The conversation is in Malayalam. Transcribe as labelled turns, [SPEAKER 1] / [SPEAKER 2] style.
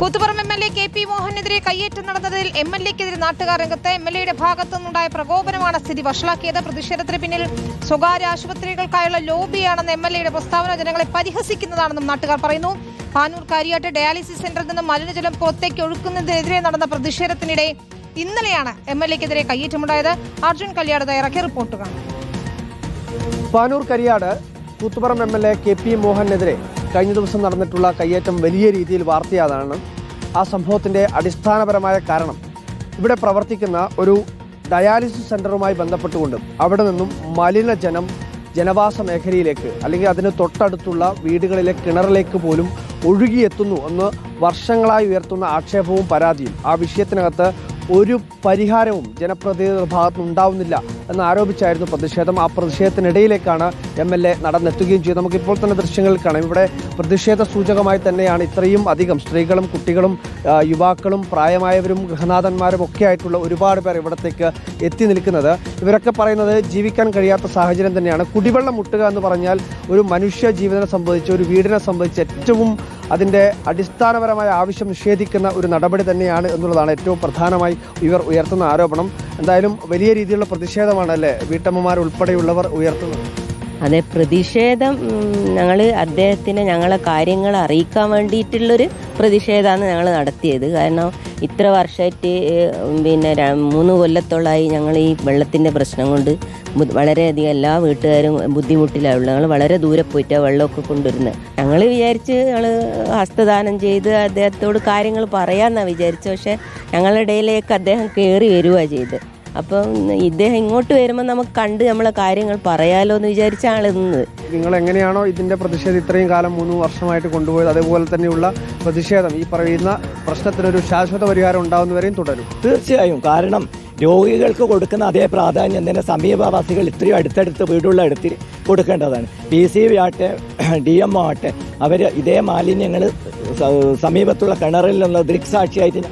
[SPEAKER 1] Koothuparamba M L A K P മോഹനെതിരെ കയ്യേറ്റം നടന്നതിൽ എം എൽ എക്കെതിരെ നാട്ടുകാർ രംഗത്ത് എം എൽ എയുടെ ഭാഗത്തുനിന്നുണ്ടായ പ്രകോപനമാണ് സ്ഥിതി വഷളാക്കിയത്. പ്രതിഷേധത്തിന് പിന്നിൽ സ്വകാര്യ ആശുപത്രികൾക്കായുള്ള ലോബിയാണെന്ന് എം എൽ എയുടെ പ്രസ്താവന ജനങ്ങളെ പരിഹസിക്കുന്നതാണെന്നും നാട്ടുകാർ പറയുന്നു. പാനൂർ കാര്യാട്ട് ഡയാലിസിസ് സെന്ററിൽ നിന്നും മലിനജലം പുറത്തേക്ക് ഒഴുക്കുന്നതിനെതിരെ നടന്ന പ്രതിഷേധത്തിനിടെ ഇന്നലെയാണ് എം എൽ എക്കെതിരെ കയ്യേറ്റമുണ്ടായത്. അർജുൻ കല്യാട് തയ്യാറാക്കിയ റിപ്പോർട്ട് കാണാം.
[SPEAKER 2] Panoor Kariyad Koothuparamba M L A K P മോഹനെതിരെ കഴിഞ്ഞ ദിവസം നടന്നിട്ടുള്ള കയ്യേറ്റം വലിയ രീതിയിൽ വാർത്തയാതാണ് ആ സംഭവത്തിന്റെ അടിസ്ഥാനപരമായ കാരണം. ഇവിടെ പ്രവർത്തിക്കുന്ന ഒരു ഡയാലിസിസ് സെന്ററുമായി ബന്ധപ്പെട്ടുകൊണ്ട് അവിടെ നിന്നും മലിനജനം ജനവാസ മേഖലയിലേക്ക് അല്ലെങ്കിൽ അതിന് തൊട്ടടുത്തുള്ള വീടുകളിലെ കിണറിലേക്ക് പോലും ഒഴുകിയെത്തുന്നു എന്ന് വർഷങ്ങളായി ഉയർത്തുന്ന ആക്ഷേപവും പരാതിയും ആ വിഷയത്തിനകത്ത് ഒരു പരിഹാരവും ജനപ്രതിനിധികളുടെ ഭാഗത്തുനിന്ന് ഉണ്ടാവുന്നില്ല എന്ന് ആരോപിച്ചായിരുന്നു പ്രതിഷേധം. ആ പ്രതിഷേധത്തിനിടയിലേക്കാണ് എം എൽ എ നടന്നെത്തുകയും ചെയ്തു നമുക്കിപ്പോൾ തന്നെ ദൃശ്യങ്ങൾ കാണാം. ഇവിടെ പ്രതിഷേധ സൂചകമായി തന്നെയാണ് ഇത്രയും അധികം സ്ത്രീകളും കുട്ടികളും യുവാക്കളും പ്രായമായവരും ഗൃഹനാഥന്മാരും ഒക്കെ ആയിട്ടുള്ള ഒരുപാട് പേർ ഇവിടത്തേക്ക് എത്തി നിൽക്കുന്നത്. ഇവരൊക്കെ പറയുന്നത് ജീവിക്കാൻ കഴിയാത്ത സാഹചര്യം തന്നെയാണ്. കുടിവെള്ളം മുട്ടുക എന്ന് പറഞ്ഞാൽ ഒരു മനുഷ്യ ജീവിതനെ സംബന്ധിച്ച് ഒരു വീടിനെ സംബന്ധിച്ച് ഏറ്റവും അതിന്റെ അടിസ്ഥാനപരമായ ആവശ്യം നിഷേധിക്കുന്ന ഒരു നടപടി തന്നെയാണ് എന്നുള്ളതാണ് ഏറ്റവും പ്രധാനമായി ഇവർ ഉയർത്തുന്ന ആരോപണം. എന്തായാലും വലിയ രീതിയിലുള്ള പ്രതിഷേധമാണ് അല്ലേ വീട്ടമ്മമാർ ഉൾപ്പെടെയുള്ളവർ ഉയർത്തുന്നത്?
[SPEAKER 3] അതെ പ്രതിഷേധം ഞങ്ങൾ അദ്ദേഹത്തിനെ ഞങ്ങളെ കാര്യങ്ങൾ അറിയിക്കാൻ വേണ്ടിയിട്ടുള്ളൊരു പ്രതിഷേധമാണ് ഞങ്ങൾ നടത്തിയത്. കാരണം ഇത്ര വർഷമായിട്ട് പിന്നെ മൂന്ന് കൊല്ലത്തോളമായി ഞങ്ങൾ ഈ വെള്ളത്തിന്റെ പ്രശ്നം കൊണ്ട് വളരെയധികം എല്ലാ വീട്ടുകാരും ബുദ്ധിമുട്ടിലാണ് ഞങ്ങൾ വളരെ ദൂരെ പോയിട്ടാണ് വെള്ളമൊക്കെ കൊണ്ടുവരുന്നത്. ഞങ്ങൾ വിചാരിച്ച് ഞങ്ങൾ ഹസ്തദാനം ചെയ്ത് അദ്ദേഹത്തോട് കാര്യങ്ങൾ പറയാമെന്നാണ് വിചാരിച്ചത്. പക്ഷേ ഞങ്ങളുടെ ഇടയിലേക്ക് അദ്ദേഹം കയറി വരിക ചെയ്ത് അപ്പം ഇദ്ദേഹം ഇങ്ങോട്ട് വരുമ്പോൾ നമുക്ക് കണ്ട് നമ്മളെ കാര്യങ്ങൾ പറയാലോ എന്ന് വിചാരിച്ചാണ് ഇന്ന്
[SPEAKER 2] നിങ്ങൾ എങ്ങനെയാണോ ഇതിന്റെ പ്രതിഷേധം ഇത്രയും കാലം മൂന്ന് വർഷമായിട്ട് കൊണ്ടുപോയത് അതേപോലെ തന്നെയുള്ള പ്രതിഷേധം ഈ പറയുന്ന പ്രശ്നത്തിനൊരു ശാശ്വത പരിഹാരം ഉണ്ടാവുന്നവരെയും തുടരും.
[SPEAKER 4] തീർച്ചയായും. കാരണം രോഗികൾക്ക് കൊടുക്കുന്ന അതേ പ്രാധാന്യം തന്നെ സമീപവാസികൾ ഇത്രയും അടുത്തടുത്ത് വീടുള്ള അടുത്ത് കൊടുക്കേണ്ടതാണ്. പി സി വി ആട്ടെ ഡി എം ഒ ആട്ടെ അവർ ഇതേ മാലിന്യങ്ങൾ സമീപത്തുള്ള കിണറിൽ നിന്ന് ദൃക്സാക്ഷിയായിട്ട്